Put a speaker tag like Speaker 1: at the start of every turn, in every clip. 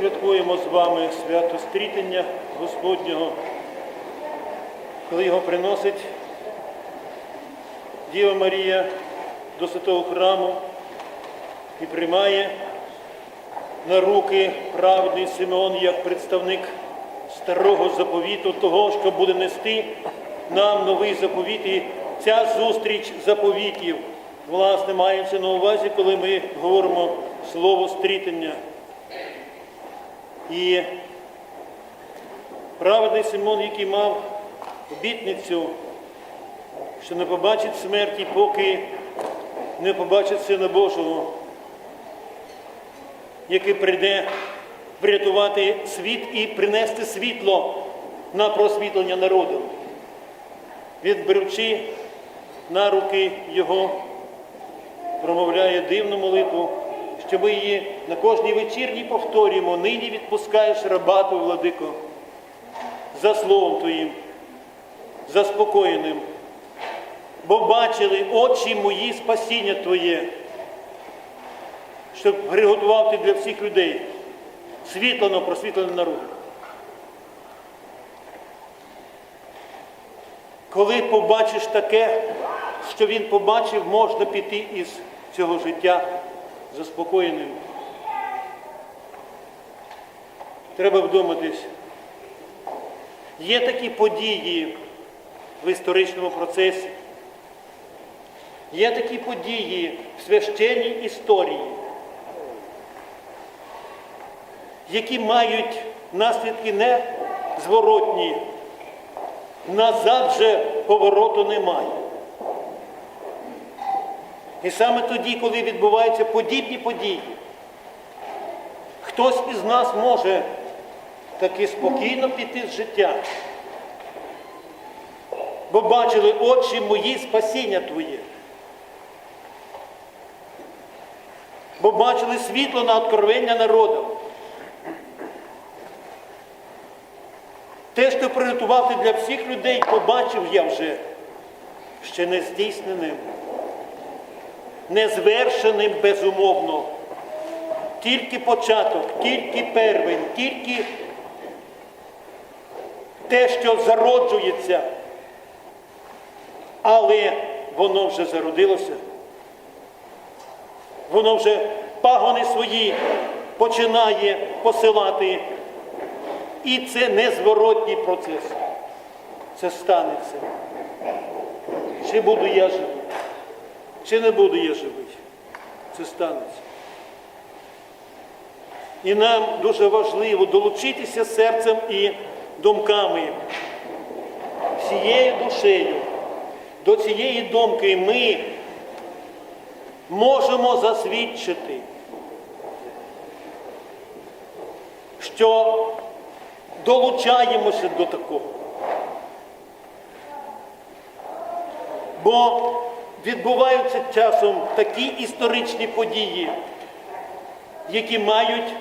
Speaker 1: святкуємо з вами свято стрітення Господнього, коли його приносить Діва Марія до святого храму і приймає на руки праведний Симеон як представник старого заповіту, того, що буде нести нам новий заповіт. І ця зустріч заповітів, власне, мається на увазі, коли ми говоримо слово стрітення. І праведний Симон, який мав обітницю, що не побачить смерті, поки не побачить Сина Божого, який прийде врятувати світ і принести світло на просвітлення народу. Він, беручи на руки його, промовляє дивну молитву, що ми її на кожній вечірній повторюємо, нині відпускаєш рабату, владико, за словом Твоїм, заспокоєним, бо бачили очі мої спасіння Твоє, щоб приготував ти для всіх людей світлено просвітлений народ. Коли побачиш таке, що він побачив, можна піти із цього життя заспокоєним. Треба вдуматись. Є такі події в історичному процесі, є такі події в священній історії, які мають наслідки не зворотні, назад же повороту немає. І саме тоді, коли відбуваються подібні події, хтось із нас може таки спокійно піти з життя. Бо бачили очі мої спасіння Твоє. Бо бачили світло на откровення народу. Те, що приготував ти для всіх людей, побачив я вже ще не здійсненим, не звершеним безумовно. Тільки початок, тільки первень, тільки те, що зароджується, але воно вже зародилося. Воно вже пагони свої починає посилати. І це незворотній процес. Це станеться. Чи буду я живий, чи не буду я живий. Це станеться. І нам дуже важливо долучитися серцем і думками, всією душею. До цієї думки ми можемо засвідчити, що долучаємося до такого. Бо відбуваються часом такі історичні події, які мають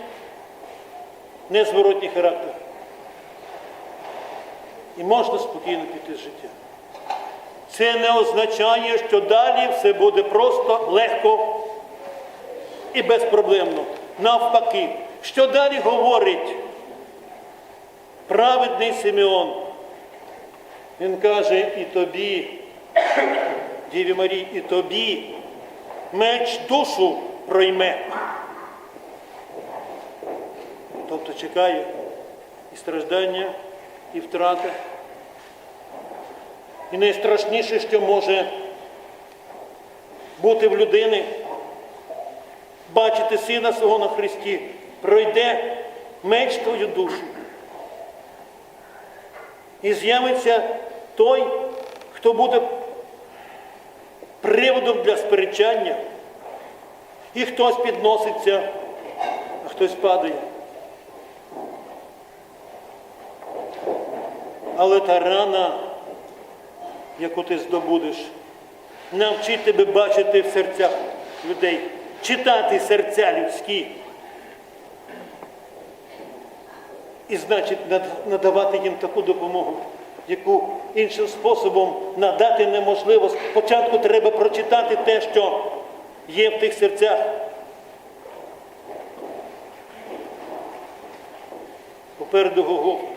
Speaker 1: незворотній характер. І можна спокійно піти з життя. Це не означає, що далі все буде просто легко і безпроблемно. Навпаки, що далі говорить праведний Симеон. Він каже, і тобі, Діві Марії, і тобі меч душу пройме. Тобто чекає і страждання, і втрати. І найстрашніше, що може бути в людини, бачити сина свого на Христі, пройде меч твою душу. І з'явиться той, хто буде приводом для сперечання. І хтось підноситься, а хтось падає. Але та рана, яку ти здобудеш, навчить тебе бачити в серцях людей, читати серця людські. І значить надавати їм таку допомогу, яку іншим способом надати неможливо. Спочатку треба прочитати те, що є в тих серцях. попереду Голгофа.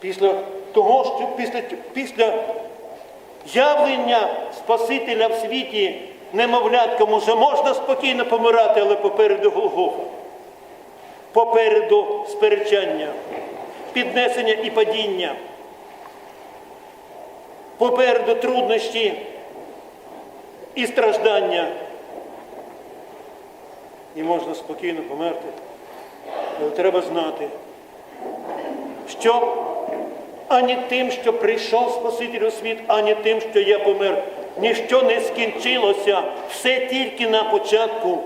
Speaker 1: Після того, що після, після явлення Спасителя в світі немовляткам уже можна спокійно помирати, але попереду Голгофа. Попереду сперечання, піднесення і падіння. Попереду труднощі і страждання. І можна спокійно померти. Але треба знати, що ані тим, що прийшов Спаситель у світ, ані тим, що я помер, ніщо не скінчилося, все тільки на початку,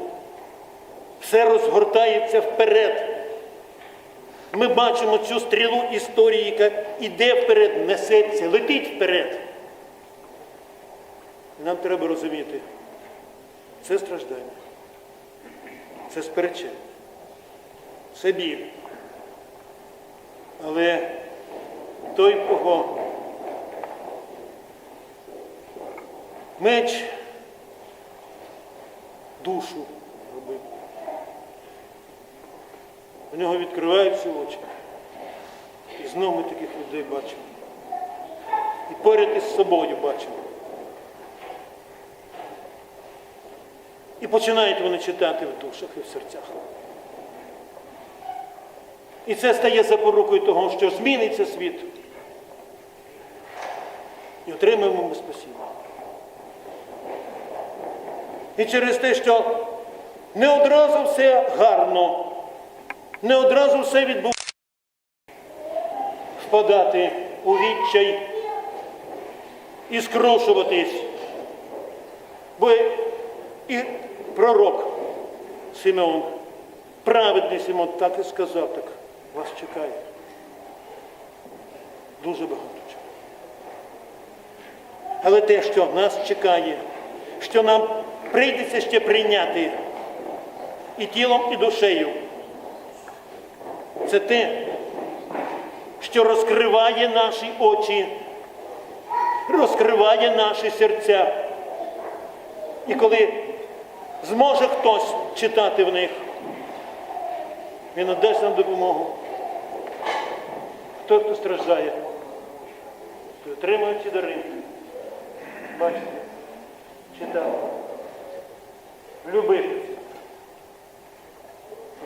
Speaker 1: все розгортається вперед. Ми бачимо цю стрілу історії, яка іде вперед, несеться, летить вперед. І нам треба розуміти, це страждання, це сперечення, це біль. Але той, кого меч душу робив, у нього відкриваються очі. І знову ми таких людей бачимо. І поряд із собою бачимо. І починають вони читати в душах і в серцях. І це стає запорукою того, що зміниться світ. І отримаємо ми спасіння. І через те, що не одразу все гарно, не одразу все відбувається, впадати у відчай і скрушуватись. Бо і пророк Симеон, праведний Симеон, так і сказав, так вас чекає. Дуже багато чого. Але те, що нас чекає, що нам прийдеться ще прийняти і тілом, і душею, це те, що розкриває наші очі, розкриває наші серця. І коли зможе хтось читати в них, він надасть нам допомогу. Хто, хто страждає, той отримує ці дари. Бачите, читати, любити.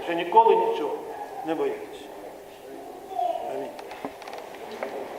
Speaker 1: Вже ніколи нічого ne boję się.